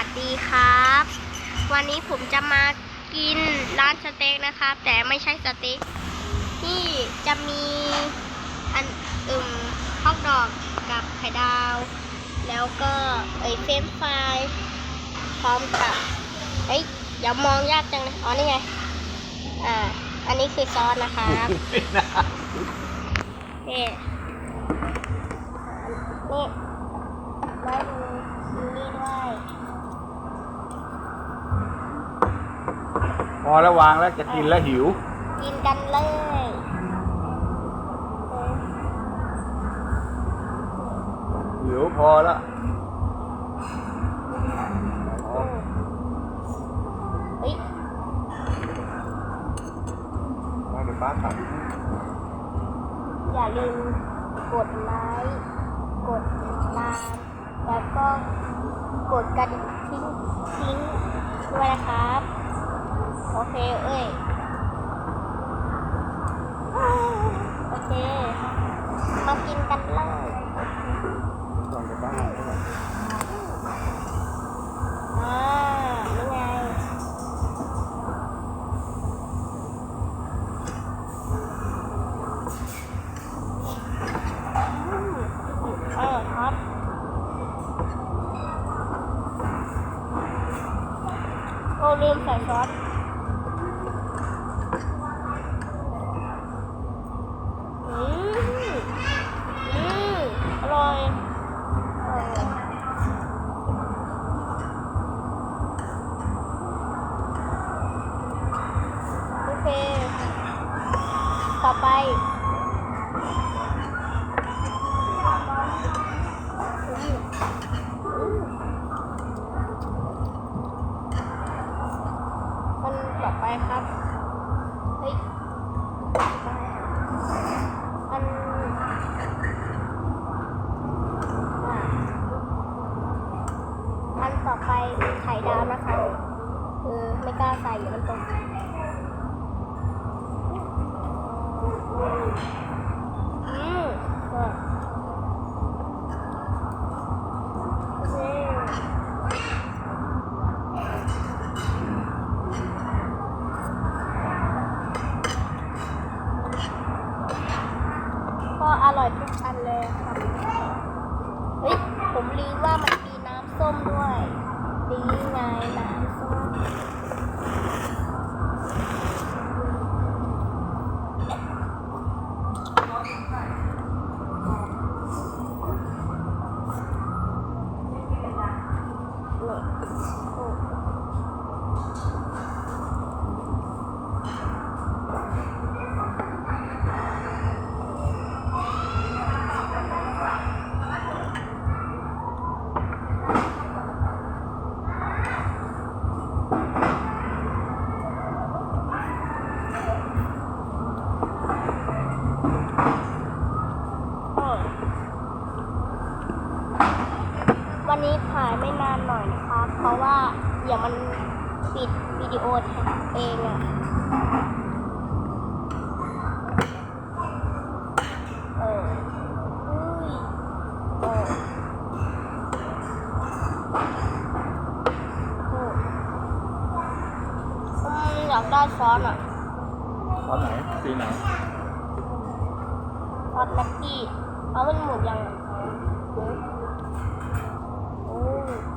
วัสดีครับ วันนี้ผมจะมากินร้านสเต็กนะครับ แต่ไม่ใช่สเต็กที่จะมีอันอึมฮอกดอกกับไข่ดาว แล้วก็เอ้ยเฟรนช์ฟรายพร้อมกับเอ้ยอย่ามองยากจังเลยอ๋อนี่ไงอ่าอันนี้คือซอสนะครับนี่นี่แล้วมีนี่ด้วย พ อแล้ววางแล้วจะกินแล้วหิว กินกันเลยหิวพอแล้วเฮ้ยมาเดี๋ยวป้าตัดอย่าลืมกดไลค์กดติดตาม แล้วก็กดกระดิ่งทิ้งทิ้งด้วยนะครับ โอเคเอ้ย ลืมใส่ซอสอืมอืมอร่อยเออโอเค ต่อไป ครับเฮ้ยอันอะอันต่อไปไข่ดาวนะคะ คือไม่กล้าใส่เดี๋ยวมันตกอืมอะโอเคก็ อร่อยทุกอันเลยครับเฮ้ยผมลืมว่ามันมีน้ำส้มด้วยนี่ไงน้ำส้ม วันนี้ถ่ายไม่นานหน่อยนะคะเพราะว่าเดี๋ยวมันปิดวิดีโอเองอะเอออุ้ยเออโอ้อืมอยากได้ซอสอะตอนไหนสีไหนซอสแม็กกี้เอามันหมดยังอะ Ooh.